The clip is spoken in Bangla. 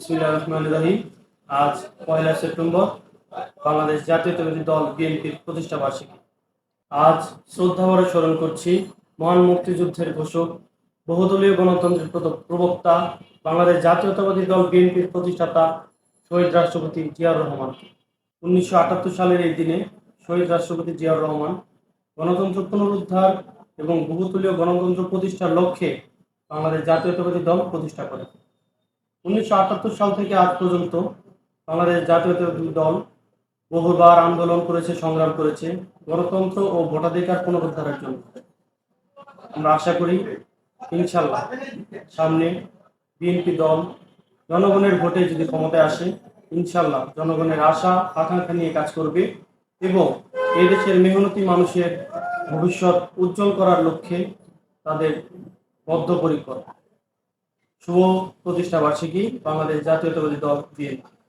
বিসমুল্লাহ রহমান রহিম। আজ পয়লা সেপ্টেম্বর, বাংলাদেশ জাতীয়তাবাদী দল বিএনপির প্রতিষ্ঠা বার্ষিকী। আজ শ্রদ্ধাভরে স্মরণ করছি মহান মুক্তিযুদ্ধের ঘোষক, বহুদলীয় গণতন্ত্রের প্রবক্তা, বাংলাদেশ জাতীয়তাবাদী দল বিএনপির প্রতিষ্ঠাতা শহীদ রাষ্ট্রপতি জিয়াউর রহমানকে। উনিশশো আটাত্তর সালের এই দিনে শহীদ রাষ্ট্রপতি জিয়াউর রহমান গণতন্ত্র পুনরুদ্ধার এবং বহুদলীয় গণতন্ত্র প্রতিষ্ঠার লক্ষ্যে বাংলাদেশ জাতীয়তাবাদী দল প্রতিষ্ঠা করে উনিশশো আটাত্তর সাল থেকে আজ পর্যন্ত বাংলাদেশ জাতীয়তাবাদী দল বহুবার আন্দোলন করেছে, সংগ্রাম করেছে, গণতন্ত্র ও ভোটাধিকার পুনরুদ্ধারের জন্য। আমরা আশা করি ইনশাল্লাহ সামনে বিএনপি দল জনগণের ভোটে যদি ক্ষমতায় আসে ইনশাল্লাহ জনগণের আশা, আকাঙ্ক্ষা নিয়ে কাজ করবে এবং এই দেশের মেহনতি মানুষের ভবিষ্যৎ উজ্জ্বল করার লক্ষ্যে তাদের বদ্ধপরিকর। শুভ প্রতিষ্ঠা বার্ষিকী বাংলাদেশ জাতীয়তাবাদী দল বিএনপি